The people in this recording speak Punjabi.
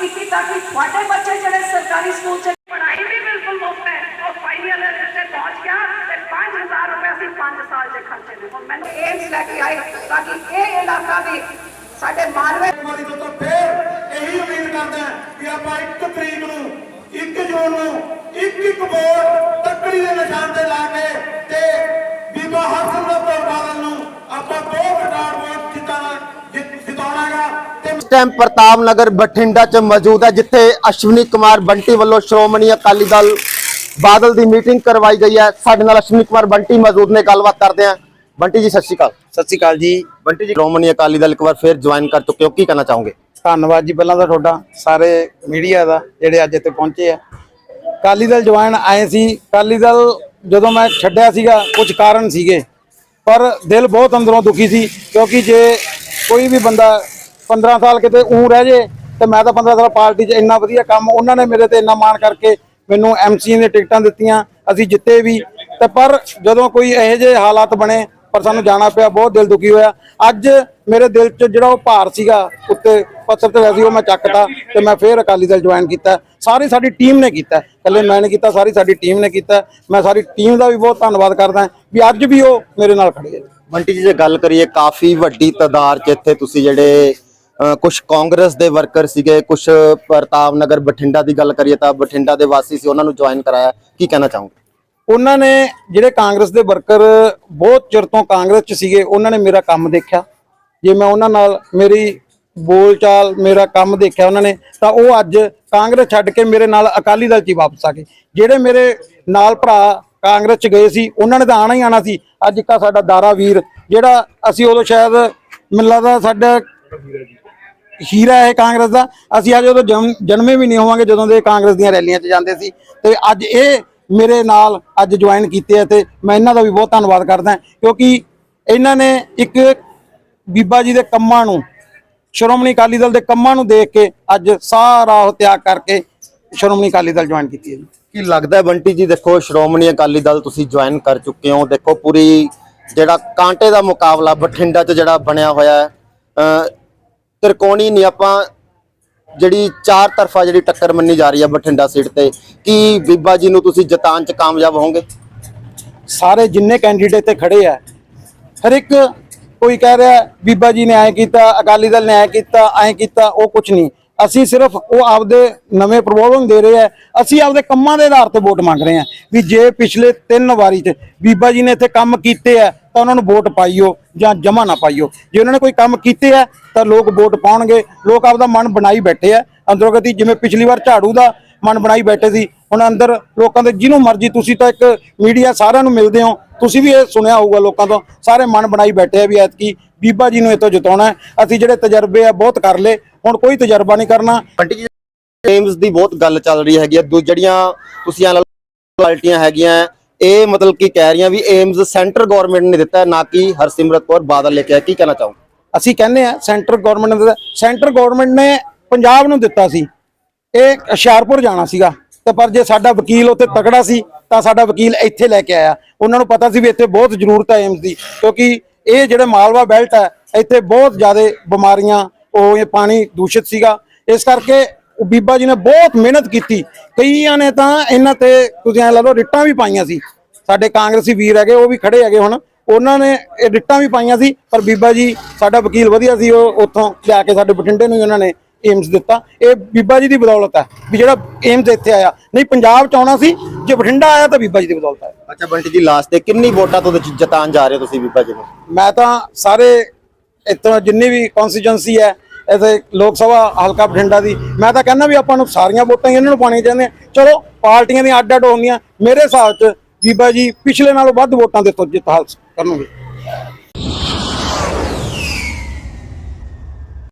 ਕੀਤੀ ਤਾਂ ਕਿ ਤੁਹਾਡੇ ਬੱਚੇ ਜਿਹੜੇ ਸਰਕਾਰੀ ਸਕੂਲ 'ਚ ਪੜ੍ਹਾਈ ਵੀ ਬਿਲਕੁਲ ਮੁਫਤ ਹੈ ਉਹ ਫਾਈਨਲ ਤੇ ਪਹੁੰਚ ਗਿਆ ਤੇ 5000 ਰੁਪਏ ਅਸੀਂ 5 ਸਾਲ 'ਚ ਖਰਚੇ ਨੇ ਹੁਣ ਮੈਨੂੰ ਏਮਸ ਲੈ ਕੇ ਆਏ ਤਾਂ ਕਿ ਇਹ ਇਲਾਕਾ ਵੀ ਸਾਡੇ ਮਾਲਵੇ ਵਾਲੀ ਤੋਂ ਤਾਂ ਫੇਰ ਇਹੀ ਉਮੀਦ ਕਰਦਾ ਕਿ ਆਪਾਂ 1 ਤਰੀਕ ਨੂੰ 1 ਜੂਨ ਨੂੰ ਇੱਕ ਇੱਕ ਵੋਟ ਤੱਕੜੀ ਦੇ ਨਿਸ਼ਾਨ ਤੇ ਟਾਈਮ ਪ੍ਰਤਾਪ ਨਗਰ ਬਠਿੰਡਾ ਚ ਮੌਜੂਦ ਹੈ ਜਿੱਥੇ ਅਸ਼ਵਨੀ ਕੁਮਾਰ ਬੰਟੀ ਵੱਲੋਂ ਸ਼੍ਰੋਮਣੀ ਅਕਾਲੀ ਦਲ ਬਾਦਲ ਦੀ ਮੀਟਿੰਗ ਕਰਵਾਈ ਗਈ ਹੈ। ਸਾਡੇ ਨਾਲ ਅਸ਼ਵਨੀ ਕੁਮਾਰ ਬੰਟੀ ਮੌਜੂਦ ਨੇ ਗੱਲਬਾਤ ਕਰਦੇ ਹਾਂ। ਬੰਟੀ ਜੀ ਸਤਿ ਸ਼੍ਰੀ ਅਕਾਲ। ਸਤਿ ਸ਼੍ਰੀ ਅਕਾਲ ਜੀ। ਬੰਟੀ ਜੀ ਸ਼੍ਰੋਮਣੀ ਅਕਾਲੀ ਦਲ ਇੱਕ ਵਾਰ ਫੇਰ ਜੁਆਇਨ ਕਰ ਚੁੱਕੇ ਹੋ ਕੀ ਕਹਿਣਾ ਚਾਹੋਗੇ? ਧੰਨਵਾਦ ਜੀ ਪਹਿਲਾਂ ਤਾਂ ਤੁਹਾਡਾ ਸਾਰੇ ਮੀਡੀਆ ਦਾ ਜਿਹੜੇ ਅੱਜ ਇੱਥੇ ਪਹੁੰਚੇ ਆ। ਕਾਲੀ ਦਲ ਜਵਾਨ ਆਏ ਸੀ। ਕਾਲੀ ਦਲ ਜਦੋਂ ਮੈਂ ਛੱਡਿਆ ਸੀਗਾ ਕੁਝ ਕਾਰਨ ਸੀਗੇ ਪਰ ਦਿਲ ਬਹੁਤ ਅੰਦਰੋਂ ਦੁਖੀ ਸੀ ਕਿਉਂਕਿ ਜੇ ਕੋਈ ਵੀ ਬੰਦਾ 15 ਸਾਲ ਕਿਤੇ ਉਂ ਰਹਿ ਜੇ ਤੇ ਮੈਂ ਤਾਂ 15 ਸਾਲ ਪਾਰਟੀ 'ਚ ਇੰਨਾ ਵਧੀਆ ਕੰਮ ਉਹਨਾਂ ਨੇ ਮੇਰੇ ਤੇ ਇੰਨਾ ਮਾਣ ਕਰਕੇ ਮੈਨੂੰ ਐਮਸੀ ਦੀਆਂ ਟਿਕਟਾਂ ਦਿੱਤੀਆਂ, ਅਸੀਂ ਜਿੱਤੇ ਵੀ। ਤੇ ਪਰ ਜਦੋਂ ਕੋਈ ਇਹੋ ਜਿਹੇ ਹਾਲਾਤ ਬਣੇ, ਪਰ ਸਾਨੂੰ ਜਾਣਾ ਪਿਆ, ਬਹੁਤ ਦਿਲ ਦੁਖੀ ਹੋਇਆ। ਅੱਜ ਮੇਰੇ ਦਿਲ 'ਚ ਜਿਹੜਾ ਉਹ ਭਾਰ ਸੀਗਾ, ਉੱਤੇ ਪੱਥਰ ਤੇ ਵੈਸੀ ਉਹ ਮੈਂ ਚੱਕਤਾ ਤੇ ਮੈਂ ਫੇਰ ਅਕਾਲੀ ਦਲ ਜੁਆਇਨ ਕੀਤਾ। ਸਾਰੀ ਸਾਡੀ ਟੀਮ ਨੇ ਕੀਤਾ। ਇਕੱਲੇ ਮੈਂ ਨਹੀਂ ਕੀਤਾ, ਸਾਰੀ ਸਾਡੀ ਟੀਮ ਨੇ ਕੀਤਾ। ਮੈਂ ਸਾਰੀ ਟੀਮ ਦਾ ਵੀ ਬਹੁਤ ਧੰਨਵਾਦ ਕਰਦਾ ਵੀ ਅੱਜ ਵੀ ਉਹ ਮੇਰੇ ਨਾਲ ਖੜੇ ਹੈ ਬੰਟੀ ਜੀ, ਜੇ ਗੱਲ ਕਰੀਏ ਕਾਫੀ ਵੱਡੀ ਤਾਦਾਦ ਚ ਇੱਥੇ ਤੁਸੀਂ ਜਿਹੜੇ ਕੁਝ ਕਾਂਗਰਸ ਦੇ ਵਰਕਰ ਸੀਗੇ ਕੁਝ ਪ੍ਰਤਾਪ ਨਗਰ ਬਠਿੰਡਾ ਦੀ ਗੱਲ ਕਰੀਏ ਤਾਂ ਬਠਿੰਡਾ ਦੇ ਵਾਸੀ ਸੀ, ਉਹਨਾਂ ਨੂੰ ਜੁਆਇਨ ਕਰਾਇਆ। ਕੀ ਕਹਿਣਾ ਚਾਹੋਗੇ? ਉਹਨਾਂ ਨੇ ਜਿਹੜੇ ਕਾਂਗਰਸ ਦੇ ਵਰਕਰ ਬਹੁਤ ਚਿਰ ਤੋਂ ਕਾਂਗਰਸ 'ਚ ਸੀਗੇ, ਉਹਨਾਂ ਨੇ ਮੇਰਾ ਕੰਮ ਦੇਖਿਆ। ਜੇ ਮੈਂ ਉਹਨਾਂ ਨਾਲ ਮੇਰੀ ਬੋਲਚਾਲ, ਮੇਰਾ ਕੰਮ ਦੇਖਿਆ ਉਹਨਾਂ ਨੇ, ਤਾਂ ਉਹ ਅੱਜ ਕਾਂਗਰਸ ਛੱਡ ਕੇ ਮੇਰੇ ਨਾਲ ਅਕਾਲੀ ਦਲ 'ਚ ਹੀ ਵਾਪਸ ਆ ਗਏ। ਜਿਹੜੇ ਮੇਰੇ ਨਾਲ ਭਰਾ ਕਾਂਗਰਸ 'ਚ ਗਏ ਸੀ, ਉਹਨਾਂ ਨੇ ਤਾਂ ਆਣਾ ਹੀ ਆਣਾ ਸੀ। ਅੱਜ ਇੱਕ ਸਾਡਾ ਦਾਰਾ ਵੀਰ, ਜਿਹੜਾ ਅਸੀਂ ਉਦੋਂ ਸ਼ਾਇਦ, ਮੈਨੂੰ ਲੱਗਦਾ ਸਾਡਾ ਹੀਰਾ ਹੈ ਕਾਂਗਰਸ ਦਾ। ਅਸੀਂ ਅੱਜ ਉਦੋਂ ਜਨਮ- ਜਨਮੇ ਵੀ ਨਹੀਂ ਹੋਵਾਂਗੇ ਜਦੋਂ ਦੇ ਕਾਂਗਰਸ ਦੀਆਂ ਰੈਲੀਆਂ 'ਚ ਜਾਂਦੇ ਸੀ। ਤੇ ਅੱਜ ਇਹ ਮੇਰੇ ਨਾਲ ਅੱਜ ਜੁਆਇਨ ਕੀਤੇ ਆ ਤੇ ਮੈਂ ਇਹਨਾਂ ਦਾ ਵੀ ਬਹੁਤ ਧੰਨਵਾਦ ਕਰਦਾ ਕਿਉਂਕਿ ਇਹਨਾਂ ਨੇ ਇੱਕ ਬੀਬਾ ਜੀ ਦੇ ਕੰਮਾਂ ਨੂੰ, ਸ਼੍ਰੋਮਣੀ ਅਕਾਲੀ ਦਲ ਦੇ ਕੰਮਾਂ ਨੂੰ ਦੇਖ ਕੇ ਅੱਜ ਸਾਰਾ ਉਹ ਤਿਆਗ ਕਰਕੇ ਸ਼੍ਰੋਮਣੀ ਅਕਾਲੀ ਦਲ ਜੁਆਇਨ ਕੀਤੀ ਹੈ ਜੀ। ਕੀ ਲੱਗਦਾ ਬੰਟੀ ਜੀ, ਦੇਖੋ ਸ਼੍ਰੋਮਣੀ ਅਕਾਲੀ ਦਲ ਤੁਸੀਂ ਜੁਆਇਨ ਕਰ ਚੁੱਕੇ ਹੋ। ਦੇਖੋ ਪੂਰੀ ਜਿਹੜਾ ਕਾਂਟੇ ਦਾ ਮੁਕਾਬਲਾ ਬਠਿੰਡਾ 'ਚ ਜਿਹੜਾ ਬਣਿਆ ਹੋਇਆ ਹੈ ਤ੍ਰਿਕੋਣੀ ਨਹੀਂ ਆਪਾਂ ਜਿਹੜੀ ਚਾਰ ਤਰਫਾ ਜਿਹੜੀ ਟੱਕਰ ਮੰਨੀ ਜਾ ਰਹੀ ਹੈ ਬਠਿੰਡਾ ਸੀਟ ਤੇ, ਕੀ ਬੀਬਾ ਜੀ ਨੂੰ ਤੁਸੀਂ ਜਿਤਾਉਣ 'ਚ ਕਾਮਯਾਬ ਹੋਵੋਗੇ? ਸਾਰੇ ਜਿੰਨੇ ਕੈਂਡੀਡੇਟ ਤੇ ਖੜੇ ਆ, ਹਰ ਇੱਕ ਕੋਈ ਕਹਿ ਰਿਹਾ, ਬੀਬਾ ਜੀ ਨੇ ਐ ਕੀਤਾ, ਅਕਾਲੀ ਦਲ ਨੇ ਐ ਕੀਤਾ ਐ ਕੀਤਾ, ਉਹ ਕੁਝ ਨਹੀਂ। ਅਸੀਂ ਸਿਰਫ ਉਹ ਆਪਦੇ ਨਵੇਂ ਪ੍ਰਬੋਧਨ ਦੇ ਰਹੇ ਆ। ਅਸੀਂ ਆਪਦੇ ਕੰਮਾਂ ਦੇ ਆਧਾਰ ਤੇ ਵੋਟ ਮੰਗ ਰਹੇ ਆ ਵੀ ਜੇ ਪਿਛਲੇ ਤਿੰਨ ਵਾਰੀ ਚ ਬੀਬਾ ਜੀ ਨੇ ਇੱਥੇ ਕੰਮ ਕੀਤੇ ਆ, ਤਾਂ ਉਹਨਾਂ ਨੂੰ ਵੋਟ ਪਾਈਓ ਜਾਂ ਜਮਾ ਨਾ ਪਾਈਓ। ਜੇ ਉਹਨਾਂ ਨੇ ਕੋਈ ਕੰਮ ਕੀਤੇ ਆ, ਤਾਂ ਲੋਕ ਵੋਟ ਪਾਉਣਗੇ। ਲੋਕ ਆਪਦਾ ਮਨ ਬਣਾਈ ਬੈਠੇ ਆ। ਅੰਦਰੋਂ ਗਤੀ ਜਿਵੇਂ ਪਿਛਲੀ ਵਾਰ ਝਾੜੂ ਦਾ ਮਨ ਬਣਾਈ ਬੈਠੇ ਸੀ, ਹੁਣ ਅੰਦਰ ਲੋਕਾਂ ਦੇ ਜਿਹਨੂੰ ਮਰਜ਼ੀ ਤੁਸੀਂ ਤਾਂ ਇੱਕ ਮੀਡੀਆ ਸਾਰਿਆਂ ਨੂੰ ਮਿਲਦੇ ਹੋ ਤੁਸੀਂ ਵੀ ਇਹ ਸੁਣਿਆ ਹੋਊਗਾ ਲੋਕਾਂ ਤੋਂ ਸਾਰੇ ਮਨ ਬਣਾਈ ਬੈਠੇ ਆ ਵੀ ਐਤਕੀ ਬੀਬਾ ਜੀ ਨੂੰ ਇਹ ਤੋਂ ਜਿਤਾਉਣਾ। ਅਸੀਂ ਜਿਹੜੇ ਤਜਰਬੇ ਆ ਬਹੁਤ ਕਰ ਲਏ ਹੁਣ ਕੋਈ ਤਜਰਬਾ ਨਹੀਂ ਕਰਨਾ। ਗੇਮਸ ਦੀ ਬਹੁਤ ਗੱਲ ਚੱਲ ਰਹੀ ਹੈਗੀ ਦੂ ਜਿਹੜੀਆਂ ਤੁਸੀਂ ਆ ਪਾਰਟੀਆਂ ਹੈਗੀਆਂ ਇਹ ਮਤਲਬ ਕੀ ਕਹਿ ਰਹੀਆਂ ਵੀ ਏਮਸ ਸੈਂਟਰ ਗਵਰਨਮੈਂਟ ਨੇ ਦਿੱਤਾ ਨਾ ਕਿ ਹਰਸਿਮਰਤ ਕੌਰ ਬਾਦਲ ਲੈ ਕੇ ਆਇਆ ਕੀ ਕਹਿਣਾ ਚਾਹੋ ਅਸੀਂ ਕਹਿੰਦੇ ਆ ਸੈਂਟਰ ਗਵਰਨਮੈਂਟ ਨੇ ਸੈਂਟਰ ਗਵਰਨਮੈਂਟ ਨੇ ਪੰਜਾਬ ਨੂੰ ਦਿੱਤਾ ਸੀ ਇਹ ਹੁਸ਼ਿਆਰਪੁਰ ਜਾਣਾ ਸੀਗਾ। ਤੇ ਪਰ ਜੇ ਸਾਡਾ ਵਕੀਲ ਉੱਥੇ ਤਕੜਾ ਸੀ, ਤਾਂ ਸਾਡਾ ਵਕੀਲ ਇੱਥੇ ਲੈ ਕੇ ਆਇਆ। ਉਹਨਾਂ ਨੂੰ ਪਤਾ ਸੀ ਵੀ ਇੱਥੇ ਬਹੁਤ ਜ਼ਰੂਰਤ ਹੈ ਏਮਸ ਦੀ, ਕਿਉਂਕਿ ਇਹ ਜਿਹੜੇ ਮਾਲਵਾ ਬੈਲਟ ਹੈ, ਇੱਥੇ ਬਹੁਤ ਜ਼ਿਆਦਾ ਬਿਮਾਰੀਆਂ, ਉਹ ਇਹ ਪਾਣੀ ਦੂਸ਼ਿਤ ਸੀਗਾ। ਇਸ ਕਰਕੇ ਬੀਬਾ ਜੀ ਨੇ ਬਹੁਤ ਮਿਹਨਤ ਕੀਤੀ। ਕਈਆਂ ਨੇ ਤਾਂ ਇਹਨਾਂ ਤੇ ਤੁਸੀਂ ਐ ਲਾ ਲਓ, ਰਿਟਾਂ ਵੀ ਪਾਈਆਂ ਸੀ। ਸਾਡੇ ਕਾਂਗਰਸੀ ਵੀਰ ਹੈਗੇ, ਉਹ ਵੀ ਖੜੇ ਹੈਗੇ ਹੁਣ। ਉਹਨਾਂ ਨੇ ਇਹ ਰਿਟਾਂ ਵੀ ਪਾਈਆਂ ਸੀ, ਪਰ ਬੀਬਾ ਜੀ, ਸਾਡਾ ਵਕੀਲ ਵਧੀਆ ਸੀ, ਉਹ ਉੱਥੋਂ ਲਿਆ ਕੇ ਸਾਡੇ ਬਠਿੰਡੇ ਨੂੰ ਹੀ ਉਹਨਾਂ ਨੇ ਏਮਸ ਦਿੱਤਾ। ਇਹ ਬੀਬਾ ਜੀ ਦੀ ਬਦੌਲਤ ਹੈ ਵੀ ਜਿਹੜਾ ਏਮਸ ਇੱਥੇ ਆਇਆ। ਨਹੀਂ ਪੰਜਾਬ ਚ ਆਉਣਾ ਸੀ ਜੇ ਬਠਿੰਡਾ ਆਇਆ ਤਾਂ ਬੀਬਾ ਜੀ ਦੀ ਬਦੌਲਤ ਹੈ। ਅੱਛਾ ਬੰਟੀ ਜੀ ਲਾਸਟ ਤੇ ਕਿੰਨੀ ਵੋਟਾਂ ਤੋਂ ਜ- ਜਿਤਾਉਣ ਜਾ ਰਹੇ ਹੋ ਤੁਸੀਂ ਬੀਬਾ ਜੀ ਨੂੰ? ਮੈਂ ਤਾਂ ਸਾਰੇ ਇੱਥੋਂ ਜਿੰਨੀ ਵੀ ਕਨਸਟੀਚੁਐਂਸੀ ਹੈ ਇੱਥੇ ਲੋਕ ਸਭਾ ਹਲਕਾ ਬਠਿੰਡਾ ਦੀ ਮੈਂ ਤਾਂ ਕਹਿੰਦਾ ਵੀ ਆਪਾਂ ਨੂੰ ਸਾਰੀਆਂ ਵੋਟਾਂ ਹੀ ਇਹਨਾਂ ਨੂੰ ਪਾਉਣੀਆਂ ਚਾਹੀਦੀਆਂ। ਚਲੋ ਪਾਰਟੀਆਂ ਦੀਆਂ ਅੱਡ ਅੱਡ ਹੁੰਦੀਆਂ ਮੇਰੇ ਹਿਸਾਬ 'ਚ ਬੀਬਾ ਜੀ ਪਿਛਲੇ ਨਾਲੋਂ ਵੱਧ ਵੋਟਾਂ ਦੇ ਤੋਂ ਜਿੱਤ ਹਾਸਲ ਕਰਨਗੇ।